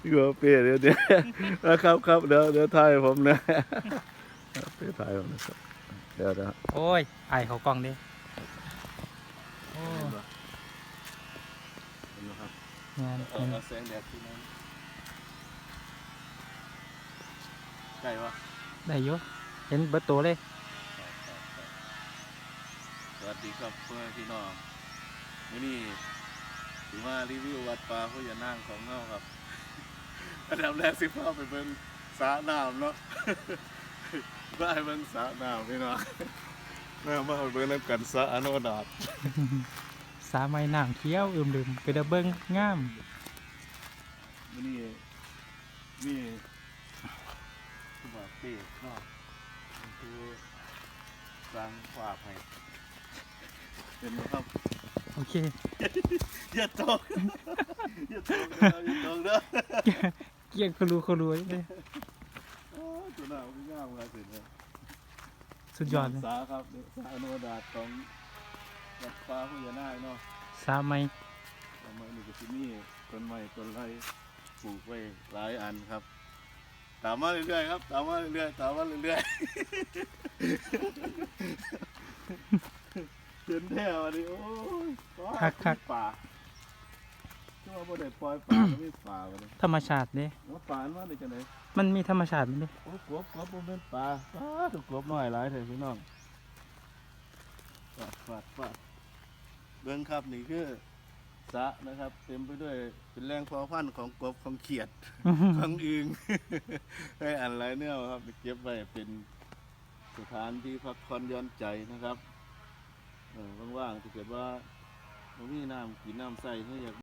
พี่หัวเปียเดี๋ยวเดี๋ยวนะครับครับเดี๋ยวเดี๋ยวถ่ายผมนะครับเดี๋ยวถ่ายผมนะครับเดี๋ยวนะโอ้ยไอเขากล้องดิโอ้เห็นปะเห็นปะครับงานเอาเอาแสงแดดที่นั้นใกล้วะได้อยู่เห็นเบิดตัวเลยสวัสดีครับเพื่อนพี่น้องวันนี้ ถือว่ารีวิววัดป่าพญานาคของเงาครับอันดับแรกสิพ่อไปเบิ่งสระน้ำเนาะว่าไปเบิ่งสระน้ำพี่น้องแม่มาไปเบิ่งน้ำกันสระอโนดาตสาไม้น้ำเขียวอึมลืมไปเดาเบิ้งงามวันนี้นี่คือว่าเป้เนาะมันคือสร้างฝาให้เห็นไหมครับ โอเค อย่าตกอย่าตกเด้ออย่าตกเด้อเกี่ยงเขารู้เขารู้เลยโอ้ยตัวหน้ามันงามมากเลยเนี่ยสุดยอดเลยสาครับเนี่ยสาอนุดาตของวัดป่าพญานาคเนาะสาไม้สมัยนี้ก็ที่นี่ต้นไม้ต้นไรปลูกไว้หลายอันครับ ตามมาเรื่อยๆครับ ตามมาเรื่อยๆตามมาเรื่อยๆเห็ นแถวนี้โอ้ยป่าช่วงบ่ได้ปล่อยป่าก็มีป่ากันเลยธรรมชาติเด้ว่าป่ามันมาได้จังไดมันมีธรรมชาติมันเด้โอ้กบกบบ่เป็นป่าป่าถูกกบน้อยหลายเถอะพี่น้องฟาดฟาดฟาดเบื้องครับนี่คือสระนะครับ เต็มไปด้วยเป็นแรงพอพันธุ์ของกบของเขียดของอึงให้อันไรเนี่ยครับเก็บไว้เป็นสถานที่พักผ่อนหย้อนใจนะครับเออว่างๆ ถ้าเกิดว่าบ่มีน้ำกินน้ำใส่ให้อยาก